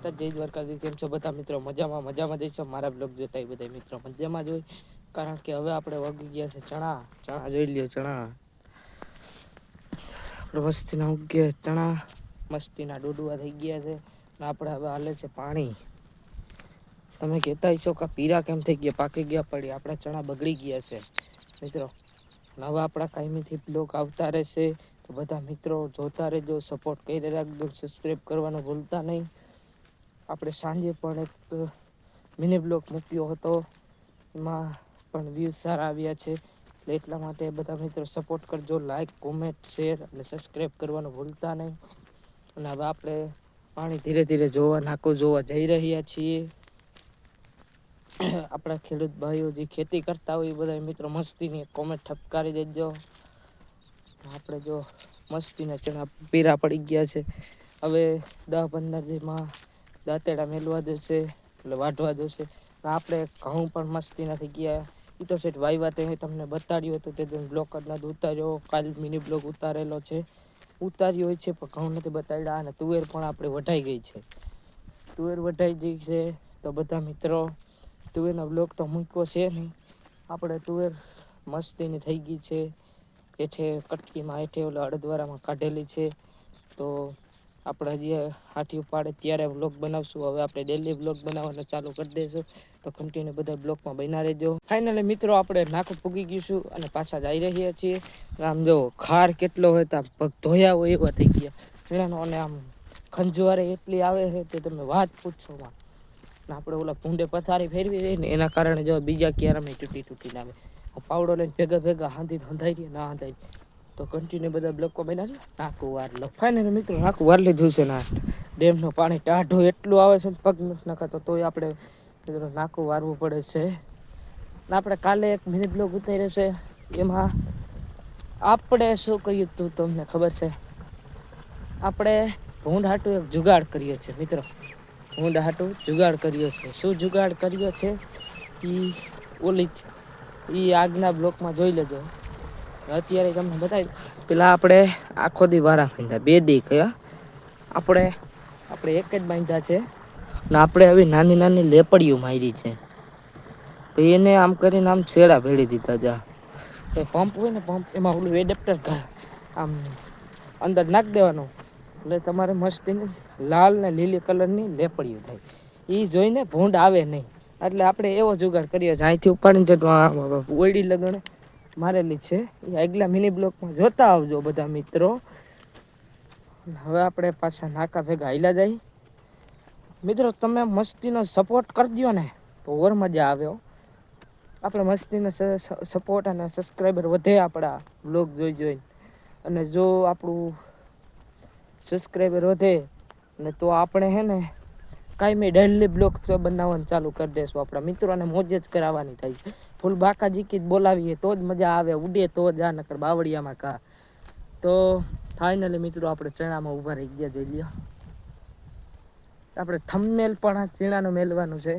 માતા જય દ્વારકાથી કેમ છો બધા મિત્રો? મજામાં મજામાં જઈશું. મારા બ્લોગ જોતા બધા મિત્રો મજામાં જોઈ કારણ કે હવે આપણે વગી ગયા છે ચણા ચણા જોઈ લઈએ ચણા. આપણે મસ્તીના ઉગ્યા ચણા. મસ્તીના ડોડવા થઈ ગયા છે ને આપણે હવે હાલે છે પાણી. તમે કહેતા હશો કે પીરા કેમ થઈ ગયા? પાકી ગયા પડી. આપણા ચણા બગડી ગયા છે. મિત્રો, નવા આપણા કાયમીથી બ્લોગ આવતા રહેશે. તો બધા મિત્રો જોતા રહેજો. સપોર્ટ કરી રાખજો. સબસ્ક્રાઈબ કરવાનું ભૂલતા નહીં. આપણે સાંજે પણ એક મિની બ્લોક મૂક્યો હતો. એમાં પણ વ્યૂઝ સારા આવ્યા છે. એટલે એટલા માટે બધા મિત્રો સપોર્ટ કરજો. લાઈક કોમેન્ટ શેર અને સબસ્ક્રાઈબ કરવાનું ભૂલતા નહીં. અને હવે આપણે પાણી ધીરે ધીરે જોવા, નાકો જોવા જઈ રહ્યા છીએ. આપણા ખેડૂત ભાઈઓ જે ખેતી કરતા હોય એ બધા મિત્રો મસ્તીની કોમેન્ટ ઠપકારી દેજો. આપણે જો મસ્તીના ચણા પીરા પડી ગયા છે. હવે દસ પંદર દીમાં દાંતેડા મેલવા દેશે એટલે વાઢવા દેશે આપણે ઘઉં પણ મસ્તી નથી ગયા. એ તો સેટ વાઈ તે તમને બતાડ્યું હતું, તે બ્લોક જ નથી ઉતાર્યો. કાલ મિની બ્લોક ઉતારેલો છે. ઉતાર્યો હોય છે, પણ ઘઉં નથી બતાડ્યા. અને તુવેર પણ આપણે વઢાઈ ગઈ છે. તુવેર વઢાઈ ગઈ છે. તો બધા મિત્રો, તુવેરનો બ્લોક તો મૂક્યો છે નહીં. આપણે તુવેર મસ્તીની થઈ ગઈ છે. હેઠે કટકીમાં હેઠે ઓલા અડદવારામાં કાઢેલી છે. તો આપણે હજી હાથી પાડે ત્યારે બ્લોગ બનાવશું. હવે આપણે ડેલી બ્લોગ બનાવવાનું ચાલુ કરી દઈશું. તો કન્ટિન્યુ બધા બ્લોગમાં બના રહેજો. ફાઇનલી મિત્રો, આપણે નાખું પૂગી ગઈશું અને પાછા જઈ રહ્યા છીએ. આમ જો ખાર કેટલો હોય તો પગ ધોયા હોય એવા થઈ ગયા. એનાનો અને આમ ખંજવારે એટલી આવે છે કે તમે વાત પૂછશો માં. આપણે ઓલા ભૂંડે પથારી ફેરવી દઈએ ને એના કારણે જો બીજા ક્યારામાં તૂટી તૂટીને આવે. પાવડો લઈને ભેગા ભેગા હાંધી હંધાઈ ના હંધાઈ. તો કન્ટિન્યુ બધા બ્લોકો બન્યા છે. નાખું વાર લો. ફાઇનલ મિત્રો, નાખું વાર લીધું છે ના ડેમનું પાણી ટાઢો એટલું આવે છે પગ નથી નાખાતો, તોય આપણે મિત્રો નાખું વારવું પડે છે. આપણે કાલે એક મિનિટ બ્લોગ ઉતાર્યો છે. એમાં આપણે શું કહ્યું હતું તમને ખબર છે? આપણે ભૂંડ હાટું એક જુગાડ કરીએ છીએ મિત્રો. ભૂંડ હાટું જુગાડ કર્યો છે શું જુગાડ કર્યો છે એ ઓલી એ આગના બ્લોકમાં જોઈ લેજો. અત્યારે તમને બતાવી પેલા આપણે આખો દી વારા બાંધ્યા. બે દી કયા? આપણે આપણે એક જ બાંધ્યા છે. ને આપણે આવી નાની નાની લેપડીઓ મારી છે. પછી એને આમ કરીને આમ છેડા ભેળી દીધા જા. પંપ હોય ને પંપ, એમાં ઓલું એડેપ્ટર આમ અંદર નાખી દેવાનું. એટલે તમારે મસ્તી લાલ ને લીલી કલરની લેપડીઓ થાય. એ જોઈને ભૂંડ આવે નહીં. એટલે આપણે એવો જુગાડ કરીએ છીએ. અહીંથી ઉપાડીને ઓળી લગણે. મારેલી છે. એ આગલા મિની બ્લોકમાં જોતા આવજો બધા મિત્રો. હવે આપણે પાછા નાકા ભેગા હાઈલા જાય. મિત્રો, તમે મસ્તીનો સપોર્ટ કરી દો ને, તો ઓર મજા આવ્યો આપણે મસ્તીનો સપોર્ટ અને સબસ્ક્રાઈબર વધે આપણા બ્લોગ જોઈ જોઈને. અને જો આપણું સબસ્ક્રાઈબર વધે ને તો આપણે હે ને કાંઈ ડેલી ડેલી તો બનાવવાનું ચાલુ કરી દેશું આપણા મિત્રોને મોજ જ કરાવવાની થાય ફૂલ બાકાજી કીધ બોલાવીએ તો જ મજા આવે, ઉડે તો જ, આ નકર બાવળિયામાં કા. તો ફાઇનલી મિત્રો આપણે ચણામાં ઊભા રહી ગયા જોઈ લ્યો. આપણે થમમેલ પણ ચીણાનું મેલવાનું છે.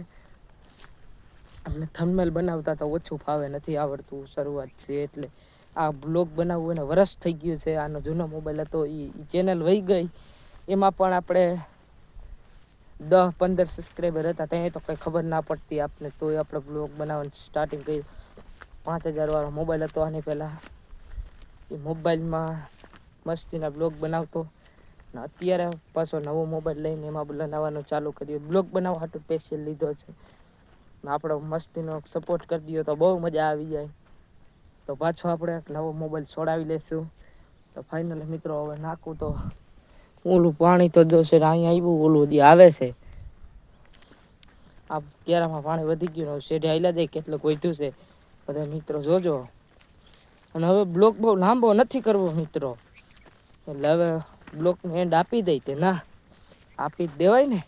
આપણે થમમેલ બનાવતા તો ઓછું ફાવે, નથી આવડતું શરૂઆત છે એટલે. આ બ્લોગ બનાવવું એને વરસ થઈ ગયું છે, આનો જૂનો મોબાઈલ હતો એ ચેનલ વહી ગઈ. એમાં પણ આપણે દસ પંદર સબસ્ક્રાઈબર હતા, ત્યાં તો કંઈ ખબર ના પડતી આપને, તોય આપણે બ્લોગ બનાવવાનું સ્ટાર્ટિંગ કરી. પાંચ હજારવાળો મોબાઈલ હતો આની પહેલાં. એ મોબાઈલમાં મસ્તીના બ્લોગ બનાવતો. ને અત્યારે પાછો નવો મોબાઈલ લઈને એમાં બનાવવાનું ચાલુ કર્યું બ્લોગ બનાવવા હાટું સ્પેશિયલ લીધો છે. ને આપણો મસ્તીનો સપોર્ટ કરી દીધો તો બહુ મજા આવી જાય. તો પાછો આપણે નવો મોબાઈલ છોડાવી લઈશું તો ફાઇનલી મિત્રો, હવે નાખું તો ઓલું પાણી તો જોશે અહીંયા આવ્યું ઓલું જે આવે છે. આ કેરામાં પાણી વધી ગયું શેઢે આવેલા દે કેટલું વધ્યું છે. બધા મિત્રો જોજો. અને હવે બ્લોક બહુ લાંબો નથી કરવો મિત્રો. એટલે હવે બ્લોકને એન્ડ આપી દઈ તે, ના. આપી જ દેવાય ને.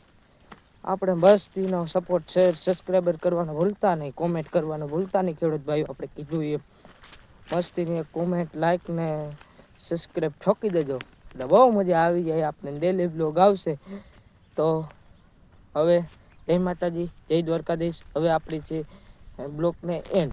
આપણે બસ સપોર્ટ શેર સબસ્ક્રાઈબર કરવાનું ભૂલતા નહીં કોમેન્ટ કરવાનું ભૂલતા નહીં, ખેડૂત ભાઈઓ, આપણે કીધું એ મસ્તીની કોમેન્ટ લાઈક ને સબસ્ક્રાઈબ ઠોકી દેજો. એટલે બહુ મજા આવી જાય આપણે ડેલી બ્લોગ આવશે તો હવે જય માતાજી, જય દ્વારકાધીશ. હવે આપણી છે બ્લોકને એન્ડ